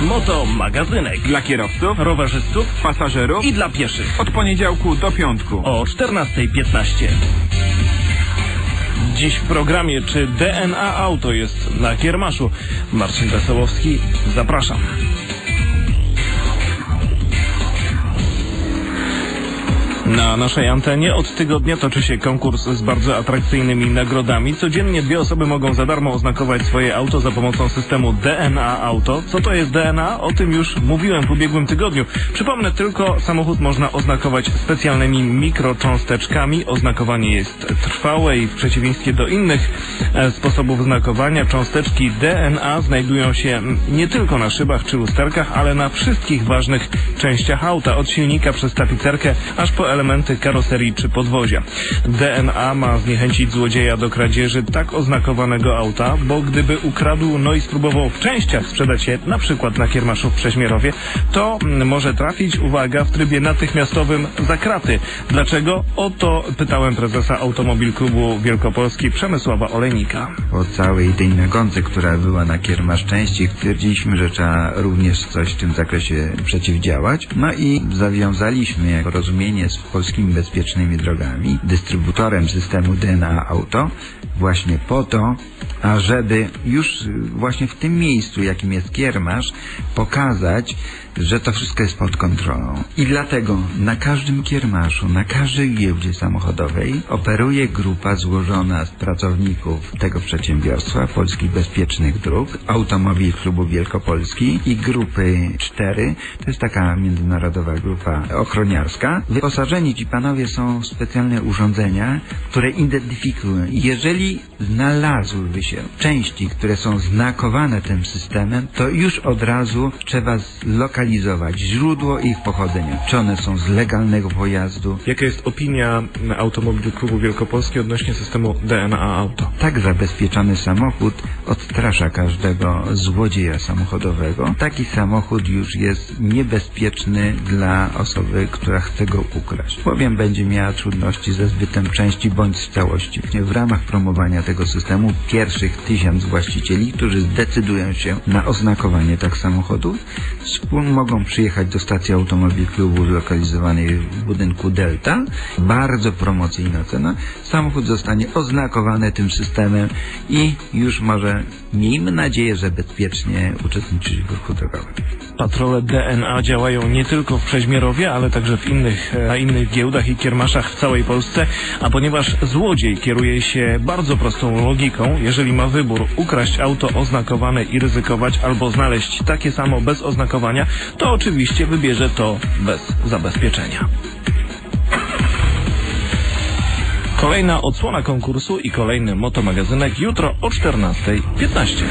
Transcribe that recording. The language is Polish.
Moto magazynek Dla kierowców, rowerzystów pasażerów i dla pieszych od poniedziałku do piątku. o 14.15. Dziś w programie czy DNA Auto jest na kiermaszu. Marcin Wesołowski, zapraszam. Na naszej antenie od tygodnia toczy się konkurs z bardzo atrakcyjnymi nagrodami. Codziennie dwie osoby mogą za darmo oznakować swoje auto za pomocą systemu DNA Auto. Co to jest DNA? O tym już mówiłem w ubiegłym tygodniu. Przypomnę tylko, samochód można oznakować specjalnymi mikrocząsteczkami. Oznakowanie jest trwałe i w przeciwieństwie do innych e, sposobów znakowania, cząsteczki DNA znajdują się nie tylko na szybach czy lusterkach, ale na wszystkich ważnych częściach auta, od silnika przez tapicerkę, aż po elementy karoserii czy podwozia. DNA ma zniechęcić złodzieja do kradzieży tak oznakowanego auta, bo gdyby ukradł, no i spróbował w częściach sprzedać je, na przykład na kiermaszu w Przeźmierowie, to mm, może trafić, uwaga, w trybie natychmiastowym za kraty. Dlaczego? O to pytałem prezesa Automobil Klubu Wielkopolski Przemysława Olejnika. Po całej tej nagonce, która była na kiermasz części, stwierdziliśmy, że trzeba również coś w tym zakresie przeciwdziałać. No i zawiązaliśmy porozumienie z polskimi bezpiecznymi drogami, dystrybutorem systemu DNA Auto, właśnie po to, ażeby już y, właśnie w tym miejscu, jakim jest kiermasz, pokazać, że to wszystko jest pod kontrolą. I dlatego na każdym kiermaszu, na każdej giełdzie samochodowej operuje grupa złożona z pracowników tego przedsiębiorstwa, Polskich Bezpiecznych Dróg, Automobil Klubu Wielkopolski i grupy 4, to jest taka międzynarodowa grupa ochroniarska. Wyposażeni ci panowie są w specjalne urządzenia, które identyfikują. Jeżeli znalazłyby się części, które są znakowane tym systemem, to już od razu trzeba zlokalizować źródło ich pochodzenia. Czy one są z legalnego pojazdu, Jaka jest opinia Automobil Klubu Wielkopolski odnośnie systemu DNA Auto? Tak zabezpieczony samochód odstrasza każdego złodzieja samochodowego. Taki samochód już jest niebezpieczny dla osoby, która chce go ukraść, bowiem będzie miała trudności ze zbytem części bądź z całości. W ramach promowania tego systemu pierwszych tysiąc właścicieli, którzy zdecydują się na oznakowanie tak samochodów, mogą przyjechać do stacji automobil klubu zlokalizowanej w budynku Delta. Bardzo promocyjna cena. Samochód zostanie oznakowany tym systemem i już może, miejmy nadzieję, że bezpiecznie uczestniczyć w ruchu drogowym. Patrole DNA działają nie tylko w Przeźmierowie, ale także w innych, na innych giełdach i kiermaszach w całej Polsce, a ponieważ złodziej kieruje się bardzo prostą logiką, jeżeli ma wybór ukraść auto oznakowane i ryzykować, albo znaleźć takie samo bez oznakowania, to oczywiście wybierze to bez zabezpieczenia. Kolejna odsłona konkursu i kolejny motomagazynek jutro o 14.15.